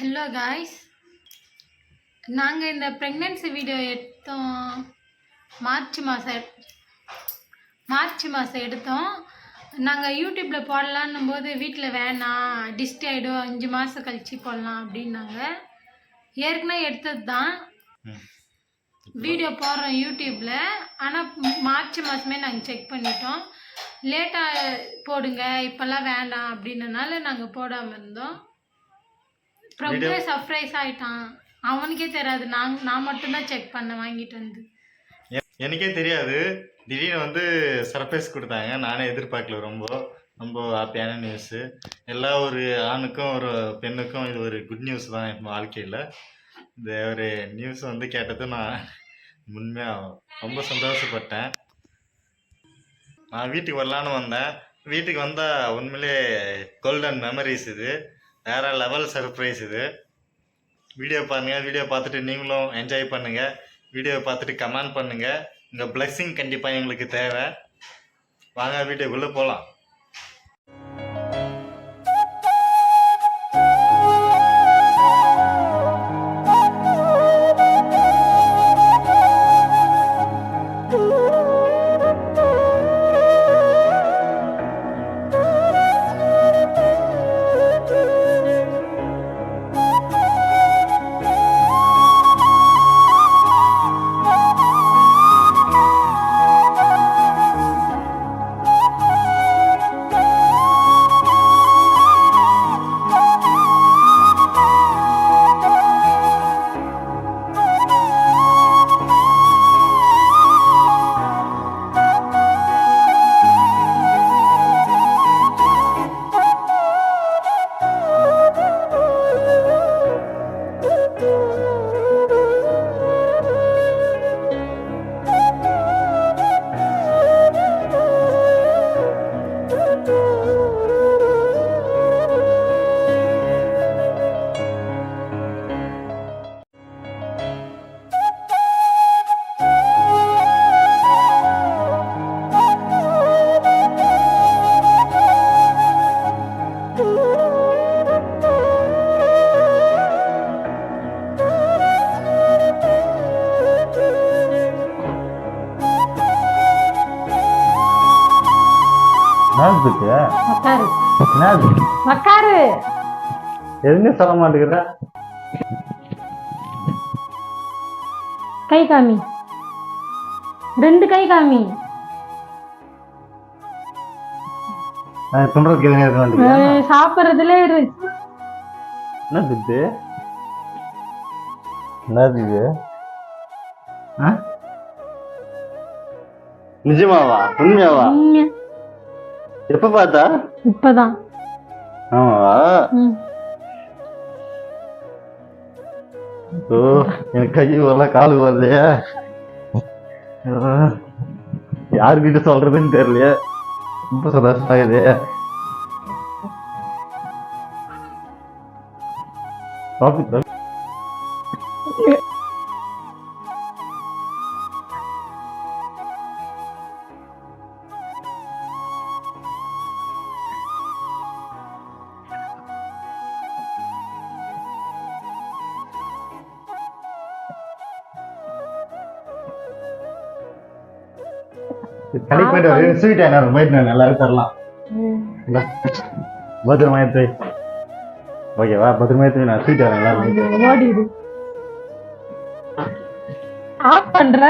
Hello guys நாங்கள் இந்த pregnancy video எடுத்தோம். மார்ச் மாதம் மார்ச் மாதம் எடுத்தோம். நாங்கள் யூடியூப்பில் போடலான்னும் போது வீட்டில் வேணாம் டிஸ்ட் ஆகிடும் அஞ்சு மாதம் கழிச்சு போடலாம் அப்படின்னாங்க. ஏற்கனவே எடுத்தது தான். வீடியோ போடுறோம் யூடியூப்பில் ஆனால் மார்ச் மாதமே நாங்கள் செக் பண்ணிட்டோம். லேட்டாக போடுங்க இப்போல்லாம் வேண்டாம் அப்படின்னனால நாங்கள் போடாமல் இருந்தோம். பிரபு சர்ப்ரைஸ் ஆயிட்டான். அவனுக்கே தெரியாது. நான் நான் மட்டும்தான் செக் பண்ணேன் வாங்கிட்டு வந்து. எனக்கே தெரியாது. திடீர்னு வந்து சர்ப்ரைஸ் கொடுத்தாங்க. நானே எதிர்பார்க்கல ரொம்ப. ரொம்ப ஹாப்பியான நியூஸு எல்லா ஒரு ஆணுக்கும் ஒரு பெண்ணுக்கும் இது ஒரு குட் நியூஸ் தான் என் வாழ்க்கையில். இந்த ஒரு நியூஸ் வந்து கேட்டதும் நான் உண்மையாக ரொம்ப சந்தோஷப்பட்டேன். நான் வீட்டுக்கு வரலான்னு வந்தேன். வீட்டுக்கு வந்தால் உண்மையிலே கோல்டன் மெமரிஸ் இது. வேற லெவல் சர்ப்ரைஸ் இது. வீடியோ பாருங்கள் வீடியோ பார்த்துட்டு நீங்களும் என்ஜாய் பண்ணுங்கள் வீடியோ பார்த்துட்டு கமெண்ட் பண்ணுங்கள் உங்கள் blessing கண்டிப்பாக எங்களுக்கு தேவை. வாங்க வீடியோக்குள்ளே போகலாம் என்னதுக்கு உக்காரு. எதுவுமே சொல்ல மாட்டேங்கிற. கை காமி. ரெண்டு கை காமி. நான் சொல்றதுக்கு எதுவும் இருக்க மாட்டேங்கிறேன் சாப்பிட்றதுல இரு. என்னது இது என்னது இது? நிஜமாவா? உண்மையாவா? உண்மையா? எப்ப பார்த்தா? இப்பதான். ஆமாவா. ஓ எனக்கு கை வரல காலு வரலையே யாருக்கிட்ட சொல்றதுன்னு தெரியலையே. ரொம்ப காஃபி காஃபி. கடைக்கு பண்ணிட்டு ஒரு ஸ்வீட் என்ன போயிட்டு நான் எல்லாரும் தரலாம். இல்ல பத்திரமா எடுத்து ஓகேவா பத்திரமா எடுத்து நான் ஸ்வீட் வரேன் எல்லாரும். ஓடிடு. ஆஃப் பண்ற?